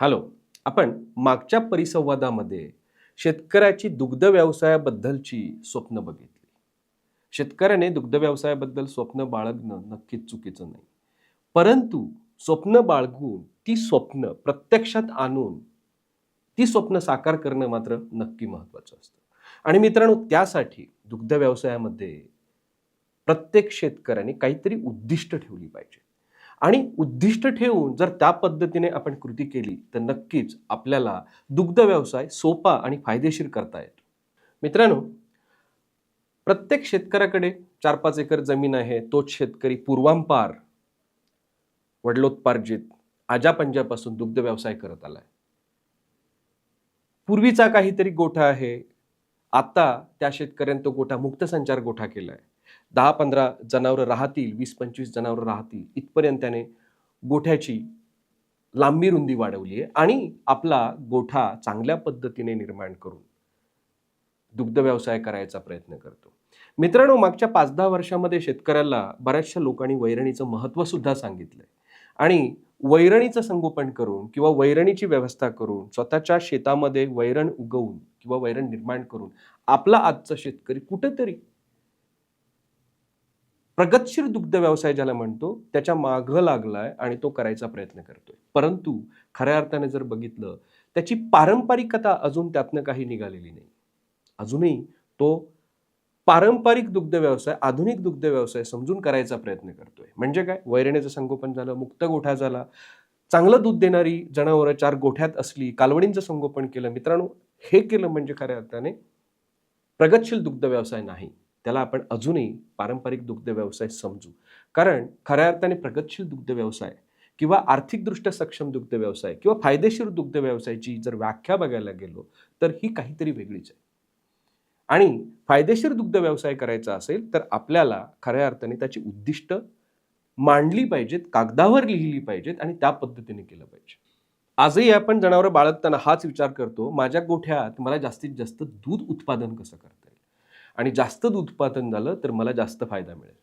Hello आपण मागच्या परिसंवादामध्ये शेतकऱ्याची दुग्ध व्यवसायाबद्दलची स्वप्न बघितली. शेतकऱ्याने दुग्ध व्यवसायाबद्दल स्वप्न बाळगणं नक्कीच चुकीचं नाही. परंतु स्वप्न बाळगून ती स्वप्न प्रत्यक्षात आणून ती स्वप्न साकार करणं मात्र नक्की महत्त्वाचं असतं. आणि मित्रांनो त्यासाठी दुग्ध व्यवसायामध्ये प्रत्येक शेतकऱ्याने काहीतरी उद्दिष्ट ठेवली पाहिजे. आणि उद्दिष्ट ठेवून जर त्या पद्धतीने आपण कृती केली तर नक्कीच आपल्याला दुग्ध व्यवसाय सोपा आणि फायदेशीर करता येतो. मित्रांनो प्रत्येक शेतकऱ्याकडे चार पाच एकर जमीन आहे तोच शेतकरी पूर्वांपार वडलोत्पार्जित आजापंजापासून दुग्ध व्यवसाय करत आलाय. पूर्वीचा काहीतरी गोठा आहे आता त्या शेतकऱ्याने तो गोठा मुक्त संचार गोठा केलाय. दहा पंधरा जनावरं राहतील वीस पंचवीस जनावरं राहतील इथपर्यंत त्याने गोठ्याची लांबी रुंदी वाढवली आहे आणि आपला गोठा चांगल्या पद्धतीने निर्माण करून दुग्ध व्यवसाय करायचा प्रयत्न करतो. मित्रांनो मागच्या पाच दहा वर्षामध्ये शेतकऱ्याला बऱ्याचशा लोकांनी वैरणीचं महत्त्व सुद्धा सांगितलंय. आणि वैरणीचं संगोपन करून किंवा वैरणीची व्यवस्था करून स्वतःच्या शेतामध्ये वैरण उगवून किंवा वैरण निर्माण करून आपला आजचा शेतकरी कुठेतरी प्रगतशील दुग्ध व्यवसाय ज्याला म्हणतो त्याच्या मागं लागलाय आणि तो करायचा प्रयत्न करतोय. परंतु खऱ्या अर्थाने जर बघितलं त्याची पारंपरिकता अजून त्यातनं काही निघालेली नाही. अजूनही तो पारंपरिक दुग्ध व्यवसाय आधुनिक दुग्ध व्यवसाय समजून करायचा प्रयत्न करतोय. म्हणजे काय? वैरणीचं संगोपन झालं मुक्त गोठा झाला. चांगलं दूध देणारी जनावरं चार गोठ्यात असली कालवडींचं संगोपन केलं. मित्रांनो हे केलं म्हणजे खऱ्या अर्थाने प्रगतशील दुग्ध व्यवसाय नाही. त्याला आपण अजूनही पारंपरिक दुग्ध व्यवसाय समजू. कारण खऱ्या अर्थाने प्रगतशील दुग्ध व्यवसाय किंवा आर्थिकदृष्ट्या सक्षम दुग्ध व्यवसाय किंवा फायदेशीर दुग्ध व्यवसायाची जर व्याख्या बघायला गेलो तर ही काहीतरी वेगळीच आहे. आणि फायदेशीर दुग्ध व्यवसाय करायचा असेल तर आपल्याला खऱ्या अर्थाने त्याची उद्दिष्ट मांडली पाहिजेत कागदावर लिहिली पाहिजेत आणि त्या पद्धतीने केलं पाहिजे. आजही आपण जनावरं बाळगताना हाच विचार करतो माझ्या गोठ्यात मला जास्तीत जास्त दूध उत्पादन कसं करतं आणि जास्त दूध उत्पादन झालं तर मला जास्त फायदा मिळेल.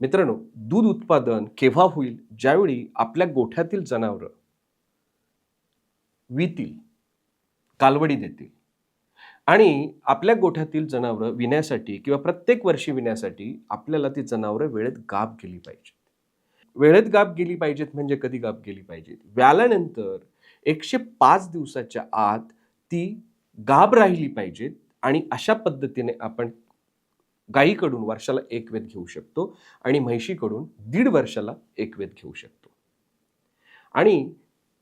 मित्रांनो दूध उत्पादन केव्हा होईल? ज्यावेळी आपल्या गोठ्यातील जनावरं वितील कालवडी देतील. आणि आपल्या गोठ्यातील जनावरं विण्यासाठी किंवा प्रत्येक वर्षी विण्यासाठी आपल्याला ती जनावरं वेळेत गाप गेली पाहिजेत. वेळेत गाप गेली पाहिजेत म्हणजे कधी गाप गेली पाहिजेत? व्याल्यानंतर एकशे पाच दिवसाच्या आत ती गाब राहिली पाहिजेत आणि अशा पद्धतीने आपण गायीकडून वर्षाला एक वेद घेऊ शकतो आणि म्हैशीकडून दीड वर्षाला एक वेद घेऊ शकतो. आणि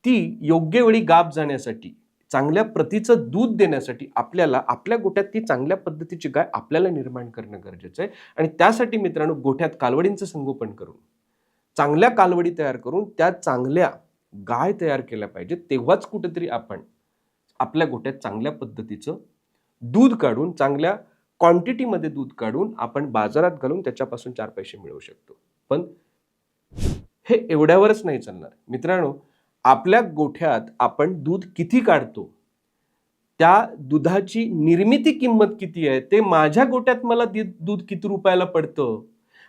ती योग्य वेळी गाब जाण्यासाठी चांगल्या प्रतीचं दूध देण्यासाठी आपल्याला आपल्या गोठ्यात ती चांगल्या पद्धतीची गाय आपल्याला निर्माण करणं गरजेचं आहे. आणि त्यासाठी मित्रांनो गोठ्यात कालवडींचं संगोपन करून चांगल्या कालवडी तयार करून त्या चांगल्या गाय तयार केल्या पाहिजेत. तेव्हाच कुठेतरी आपण आपल्या गोठ्यात चांगल्या पद्धतीचं दूध काढून चांगल्या क्वांटिटीमध्ये दूध काढून आपण बाजारात घालून त्याच्यापासून चार पैसे मिळवू शकतो. पण हे एवढ्यावरच नाही चालणार. मित्रांनो आपल्या गोठ्यात आपण दूध किती काढतो? त्या दुधाची निर्मिती किंमत किती आहे? ते माझ्या गोट्यात मला दूध किती रुपयाला पडतं?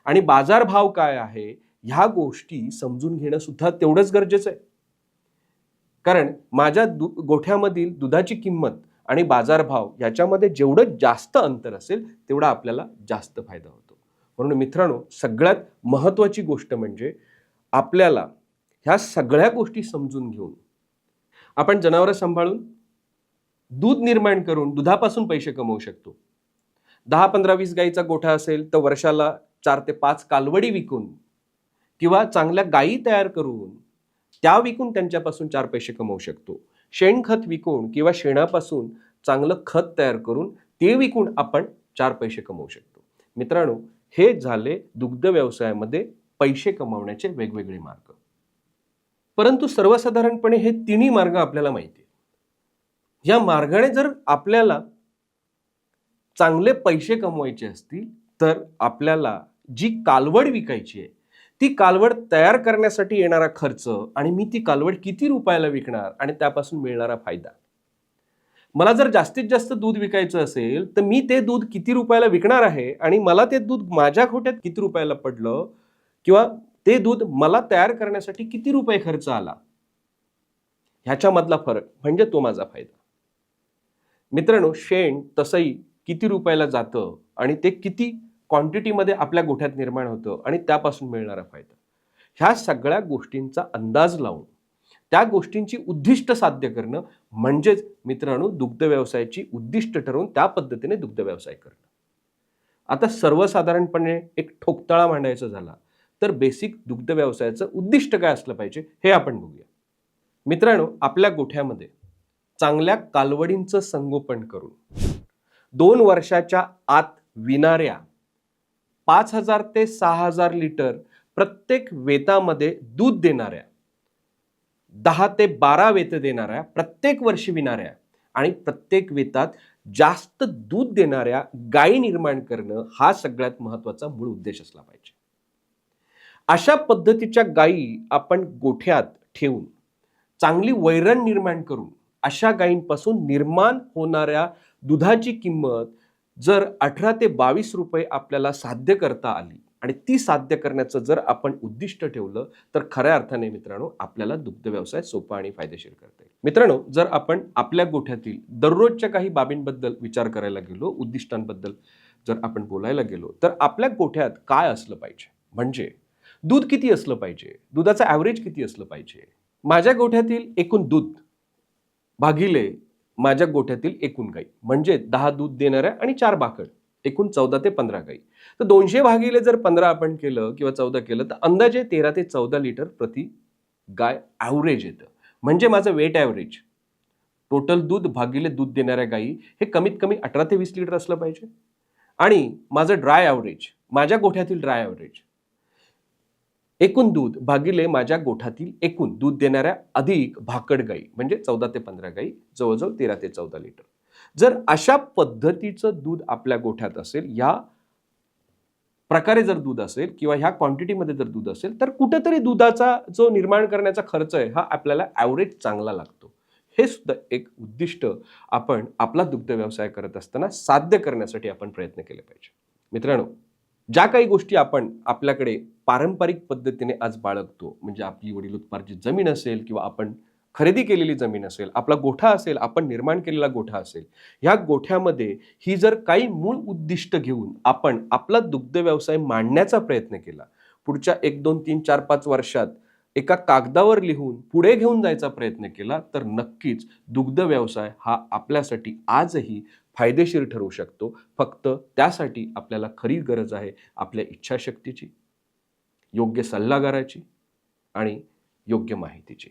आणि बाजारभाव काय आहे? ह्या गोष्टी समजून घेणं सुद्धा तेवढंच गरजेचं आहे. कारण माझ्या दु गोठ्यामधील दुधाची किंमत आणि बाजारभाव याच्यामध्ये जेवढं जास्त अंतर असेल तेवढा आपल्याला जास्त फायदा होतो. म्हणून मित्रांनो सगळ्यात महत्त्वाची गोष्ट म्हणजे आपल्याला ह्या सगळ्या गोष्टी समजून घेऊन आपण जनावरं सांभाळून दूध निर्माण करून दुधापासून पैसे कमवू शकतो. दहा पंधरा वीस गाईचा गोठा असेल तर वर्षाला चार ते पाच कालवडी विकून किंवा चांगल्या गायी तयार करून त्या विकून त्यांच्यापासून चार पैसे कमवू शकतो. शेणखत विकून किंवा शेणापासून चांगलं खत तयार करून ते विकून आपण चार पैसे कमवू शकतो. मित्रांनो हे झाले दुग्ध व्यवसायामध्ये पैसे कमवण्याचे वेगवेगळे मार्ग. परंतु सर्वसाधारणपणे हे तिन्ही मार्ग आपल्याला माहिती आहे. या मार्गाने जर आपल्याला चांगले पैसे कमवायचे असतील तर आपल्याला जी कालवड विकायची आहे ती कालवड तयार करण्यासाठी येणारा खर्च आणि मी ती कालवड किती रुपयाला विकणार आणि त्यापासून मिळणारा फायदा? मला जर जास्तीत जास्त दूध विकायचं असेल तर मी ते दूध किती रुपयाला विकणार आहे आणि मला ते दूध माझ्या खोट्यात किती रुपयाला पडलं किंवा ते दूध मला तयार करण्यासाठी किती रुपये खर्च आला? ह्याच्यामधला फरक म्हणजे तो माझा फायदा. मित्रांनो शेण तसंही किती रुपयाला जातं आणि ते किती क्वांटिटीमध्ये आपल्या गोठ्यात निर्माण होतं आणि त्यापासून मिळणारा फायदा. ह्या सगळ्या गोष्टींचा अंदाज लावून त्या गोष्टींची उद्दिष्ट साध्य करणं म्हणजेच मित्रांनो दुग्ध व्यवसायाची उद्दिष्ट ठरवून त्या पद्धतीने दुग्ध व्यवसाय करणं. आता सर्वसाधारणपणे एक ठोकताळा मांडायचा झाला तर बेसिक दुग्ध व्यवसायाचं उद्दिष्ट काय असलं पाहिजे हे आपण बघूया. मित्रांनो आपल्या गोठ्यामध्ये चांगल्या कालवडींचं संगोपन करून दोन वर्षाच्या आत विणाऱ्या पाच हजार ते सहा हजार लिटर प्रत्येक वेतामध्ये दूध देणाऱ्या दहा ते बारा वेत देणाऱ्या प्रत्येक वर्षी विणाऱ्या आणि प्रत्येक वेतात जास्त दूध देणाऱ्या गायी निर्माण करणं हा सगळ्यात महत्त्वाचा मूळ उद्देश असला पाहिजे. अशा पद्धतीच्या गायी आपण गोठ्यात ठेवून चांगली वैरण निर्माण करून अशा गायींपासून निर्माण होणाऱ्या दुधाची किंमत जर अठरा ते बावीस रुपये आपल्याला साध्य करता आली आणि ती साध्य करण्याचं जर आपण उद्दिष्ट ठेवलं तर खऱ्या अर्थाने मित्रांनो आपल्याला दुग्ध व्यवसाय सोपा आणि फायदेशीर करता येईल. मित्रांनो जर आपण आपल्या गोठ्यातील दररोजच्या काही बाबींबद्दल विचार करायला गेलो उद्दिष्टांबद्दल जर आपण बोलायला गेलो तर आपल्या गोठ्यात काय असलं पाहिजे? म्हणजे दूध किती असलं पाहिजे? दुधाचं ॲव्हरेज किती असलं पाहिजे? माझ्या गोठ्यातील एकूण दूध भागिले माझ्या गोठ्यातील एकूण गाई म्हणजे दहा दूध देणाऱ्या आणि चार बाकड एकूण चौदा ते पंधरा गाई. तर दोनशे भागिले जर पंधरा आपण केलं किंवा चौदा केलं तर अंदाजे तेरा ते चौदा लिटर प्रति गाय ॲव्हरेज येतं. म्हणजे माझं वेट ॲव्हरेज टोटल दूध भागिले दूध देणाऱ्या गाई हे कमीत कमी अठरा ते वीस लिटर असलं पाहिजे. आणि माझं ड्राय ॲव्हरेज माझ्या गोठ्यातील ड्राय ॲव्हरेज एकूण दूध भागिले माझ्या गोठ्यातील एकूण दूध देणाऱ्या अधिक भाकड गाई म्हणजे चौदा ते पंधरा गाई जवळजवळ तेरा ते चौदा लिटर. जर अशा पद्धतीचं दूध आपल्या गोठ्यात असेल ह्या प्रकारे जर दूध असेल किंवा ह्या क्वांटिटीमध्ये जर दूध असेल तर कुठेतरी दुधाचा जो निर्माण करण्याचा खर्च आहे हा आपल्याला ॲव्हरेज चांगला लागतो. हे सुद्धा एक उद्दिष्ट आपण आपला दुग्ध व्यवसाय करत असताना साध्य करण्यासाठी आपण प्रयत्न केले पाहिजे. मित्रांनो ज्या काही गोष्टी आपण आपल्याकडे पारंपरिक पद्धतीने आज बाळगतो म्हणजे आपली वडीलोत्पार्जित जमीन असेल किंवा आपण खरेदी केलेली जमीन असेल आपला गोठा असेल आपण निर्माण केलेला गोठा असेल ह्या गोठ्यामध्ये ही जर काही मूळ उद्दिष्ट घेऊन आपण आपला दुग्ध व्यवसाय मांडण्याचा प्रयत्न केला पुढच्या एक दोन तीन चार पाच वर्षात एका कागदावर लिहून पुढे घेऊन जायचा प्रयत्न केला तर नक्कीच दुग्ध व्यवसाय हा आपल्यासाठी आजही फायदेशीर ठरू शकतो. फक्त त्यासाठी आपल्याला खरी गरज आहे आपल्या इच्छाशक्तीची योग्य सल्लागाराची आणि योग्य माहितीची.